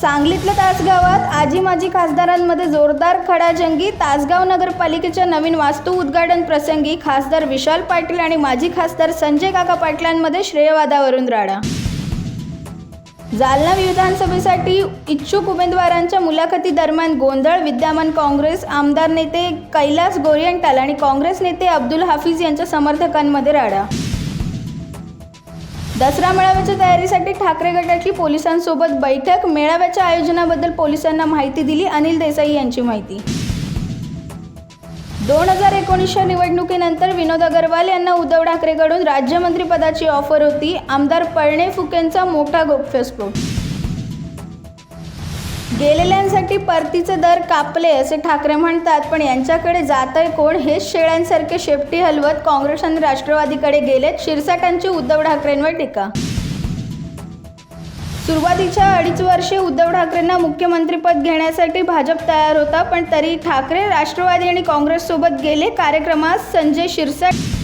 सांगलीतल्या तासगावात आजी माजी खासदारांमध्ये जोरदार खडाजंगी तासगाव नगरपालिकेच्या नवीन वास्तू उद्घाटन प्रसंगी खासदार विशाल पाटील आणि माजी खासदार संजय काका पाटलांमध्ये श्रेयवादावरून राडा. जालना विधानसभेसाठी इच्छुक उमेदवारांच्या मुलाखती दरम्यान गोंधळ विद्यमान काँग्रेस आमदार नेते कैलास गोरियंटाल आणि काँग्रेस नेते अब्दुल हाफिज यांच्या समर्थकांमध्ये राडा. दसरा मेळाव्याच्या तयारीसाठी ठाकरे गटाची पोलिसांसोबत बैठक. मेळाव्याच्या आयोजनाबद्दल पोलिसांना माहिती दिली. अनिल देसाई यांची माहिती. दोन हजार एकोणीसच्या निवडणुकीनंतर विनोद अग्रवाल यांना उद्धव ठाकरेकडून राज्यमंत्रीपदाची ऑफर होती. आमदार पळणे फुकेंचा मोठा गौप्यस्फोट गेलेल्यांसाठी परतीचे दर कापले असे ठाकरे म्हणतात. पण यांच्याकडे जातंय कोण हेच शेळ्यांसारखे शेपटी हलवत काँग्रेस आणि राष्ट्रवादीकडे गेलेत शिरसाटांची उद्धव ठाकरेंवर टीका. सुरुवातीच्या अडीच वर्षे उद्धव ठाकरेंना मुख्यमंत्रीपद घेण्यासाठी भाजप तयार होता पण तरी ठाकरे राष्ट्रवादी आणि काँग्रेससोबत गेले कार्यक्रमात संजय शिरसाट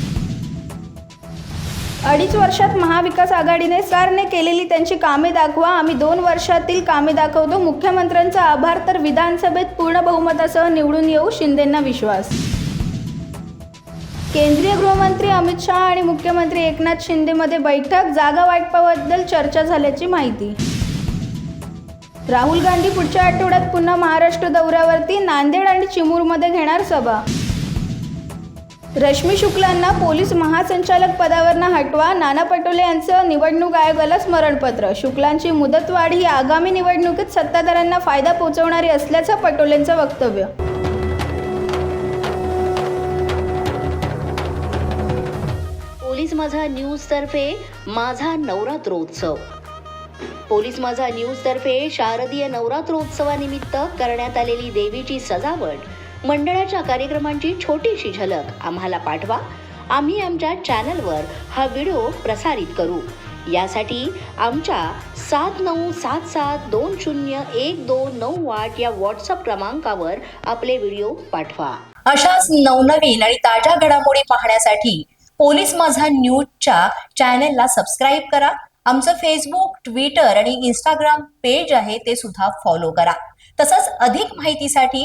अडीच वर्षात महाविकास आघाडीने सरने केलेली त्यांची कामे दाखवा. आम्ही दोन वर्षातील कामे दाखवतो. मुख्यमंत्र्यांचा आभार तर विधानसभेत पूर्ण बहुमतासह निवडून येऊ शिंदेंना विश्वास. केंद्रीय गृहमंत्री अमित शहा आणि मुख्यमंत्री एकनाथ शिंदेमध्ये बैठक. जागा वाटपाबद्दल चर्चा झाल्याची माहिती. राहुल गांधी पुढच्या आठवड्यात पुन्हा महाराष्ट्र दौऱ्यावरती नांदेड आणि चिमूरमध्ये घेणार सभा. रश्मी शुक्लांना पोलीस महासंचालक पदावरनं हटवा. नाना पटोले यांचं निवडणूक आयोगाला स्मरणपत्र. शुक्लांची मुदतवाढ ही आगामी निवडणुकीत सत्ताधाऱ्यांना फायदा पोहोचवणारी असल्याचं पटोलेंचं वक्तव्य. पोलीस माझा न्यूज तर्फे माझा नवरात्रोत्सव. पोलीस माझा न्यूज तर्फे शारदीय नवरात्रोत्सवानिमित्त करण्यात आलेली देवीची सजावट मंडळाच्या कार्यक्रमांची छोटीशी झलक आम्हाला पाठवा. आम्ही आमच्या चॅनलवर हा व्हिडिओ प्रसारित करू. यासाठी आमच्या सात नऊ सात सात दोन शून्य एक दोन नऊ आठ या व्हॉट्सअप क्रमांकावर आपले व्हिडिओ पाठवा. अशाच नवनवीन आणि ताज्या घडामोडी पाहण्यासाठी पोलीस माझा न्यूजच्या चॅनेलला सबस्क्राईब करा. आमचं फेसबुक ट्विटर आणि इंस्टाग्राम पेज आहे ते सुद्धा फॉलो करा. तसंच अधिक माहितीसाठी